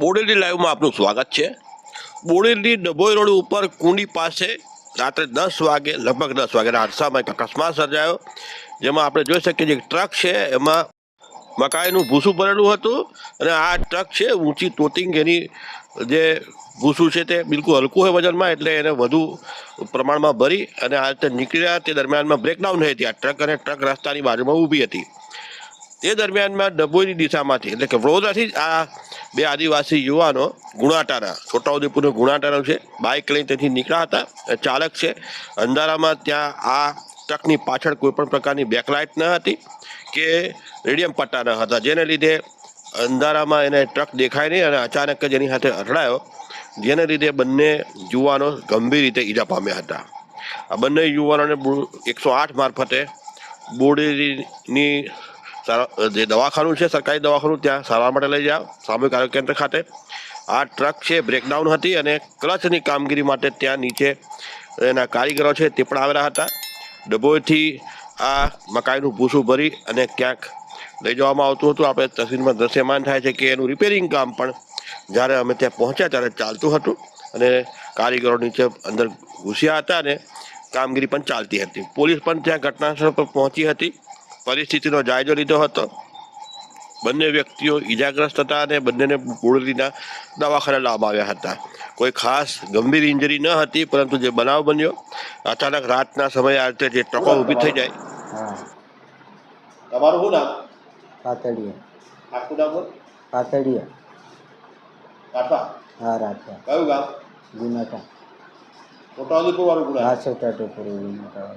બોડેલી લાઈવમાં આપનું સ્વાગત છે. બોડેલી ડભોઈ રોડ ઉપર કુંડી પાસે રાત્રે દસ વાગે, લગભગ દસ વાગે હાદસામાં એક અકસ્માત સર્જાયો. જેમાં આપણે જોઈ શકીએ એક ટ્રક છે, એમાં મકાઈનું ભૂસું ભરેલું હતું અને આ ટ્રક છે, ઊંચી તોતિંગ એની જે ભૂસું છે તે બિલકુલ હલકું હોય વજનમાં, એટલે એને વધુ પ્રમાણમાં ભરી અને આ રીતે નીકળ્યા તે દરમિયાનમાં બ્રેકડાઉન થઈ હતી આ ટ્રક અને ટ્રક રસ્તાની બાજુમાં ઊભી હતી. તે દરમિયાનમાં ડભોઈની દિશામાંથી, એટલે કે વડોદરાથી આ બે આદિવાસી યુવાનો ગુણાટાના, છોટાઉદેપુરનું ગુણાટાનો છે. બાઇક લઈને ત્યાંથી નીકળ્યા હતા. ચાલક છે. અંધારામાં ત્યાં આ ટ્રકની પાછળ કોઈપણ પ્રકારની બેકલાઇટ ન હતી કે રેડિયમ પટ્ટા ન હતા, જેને લીધે અંધારામાં એને ટ્રક દેખાય નહીં અને અચાનક જ એની સાથે અથડાયો, જેને લીધે બંને યુવાનો ગંભીર રીતે ઈજા પામ્યા હતા. આ બંને યુવાનોને એકસો આઠ મારફતે બોડેલીની જે દવાખાનું છે, સરકારી દવાખાનું, ત્યાં સારવાર માટે લઈ જાઓ. સામૂહિક આરોગ્ય કેન્દ્ર ખાતે. આ ટ્રક છે બ્રેકડાઉન હતી અને ક્લચની કામગીરી માટે ત્યાં નીચે એના કારીગરો છે, તે પણ આવેલા હતા. ડભોઈથી આ મકાઈનું ભૂસું ભરી અને ક્યાંક લઈ જવામાં આવતું હતું. આપણે તસવીરમાં દ્રશ્યમાન થાય છે કે એનું રિપેરિંગ કામ પણ જ્યારે અમે ત્યાં પહોંચ્યા ત્યારે ચાલતું હતું અને કારીગરો નીચે અંદર ઘૂસ્યા હતા અને કામગીરી પણ ચાલતી હતી. પોલીસ પણ ત્યાં ઘટનાસ્થળ પર પહોંચી હતી. પરિસ્થિતિનો જાયજો લીધો હતો. બંને વ્યક્તિઓ ઈજાગ્રસ્ત હતા અને બંનેને બોડેલીના દવાખાને લાવવામાં આવ્યા હતા. કોઈ ખાસ ગંભીર ઇન્જરી ન હતી પરંતુ જે બનાવ બન્યો અચાનક રાતના સમયે આ રીતે જે ટ્રકો ઊભી થઈ જાય. હા તમારું શું નામ? પાતળિયા. આખું નામ પાતળિયા. રાઠવા હા રાઠવા કયું ગામ? ગુનાટા છોટાઉદેપુર વાળું હા છોટા ટોપર ગુનાટા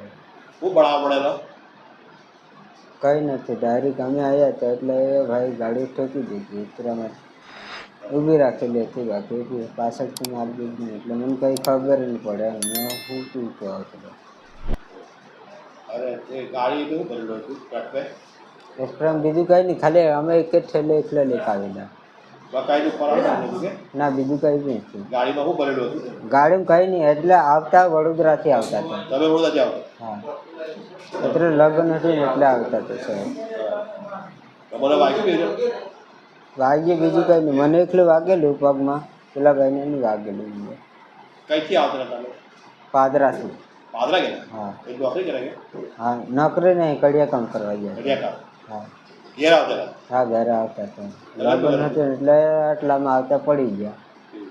શું બનાવવા પડેલો કંઈ નથી. ડાયરેક્ટ અમે આવ્યા હતા એટલે એ ભાઈ ગાડી ઠોકી દીધી. ઉતરામાં ઊભી રાખેલી હતી બાકી. પાછળથી મારી દીધી. એટલે મને કંઈ ખબર નહીં પડે. મેં હું તું કહો હતો અરે તે ગાડી કેવું કરેલું હતું? ટ્રકે બીજું કંઈ નહીં ખાલી અમે એક જ ઠેલે એકલા લેખ ના. બીજું કંઈ બી નથી. ગાડીમાં શું કરેલું હતું? ગાડીમાં કંઈ નહીં એટલે આવતા વડોદરાથી આવતા હતા. તમે હા. એટલે લગ્ન હતું એટલે આવતા હતા સાહેબ. તમારે વાગ્યું વાગ્યું બીજું કંઈ નહીં. મને એકલું વાગેલું પગમાં. પેલા ભાઈને નહીં વાગેલું. કઈથી આવતા હતા પાદરાથી. પાદરા ગયા? હા. નોકરી કરે હા નોકરી નહીં કડિયા કામ કરવા ગયા. કામ હા. ઘેર આવતા હા ઘેર આવતા હતા. લગ્ન હતું એટલે આટલામાં આવતા પડી ગયા.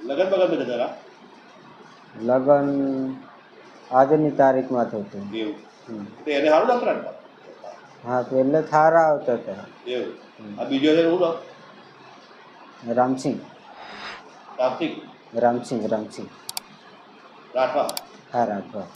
લગન બગન બધા હતા? લગ્ન આજની તારીખમાં થતું. એવું. એને સારું ડોક્ટર હા તો એટલે થારા આવતા હતા. એવું. આ બીજો છે હું રામસિંહ. રામસિંહ. રામસિંહ રામસિંહ. રાઠવા. હા રાઠવા.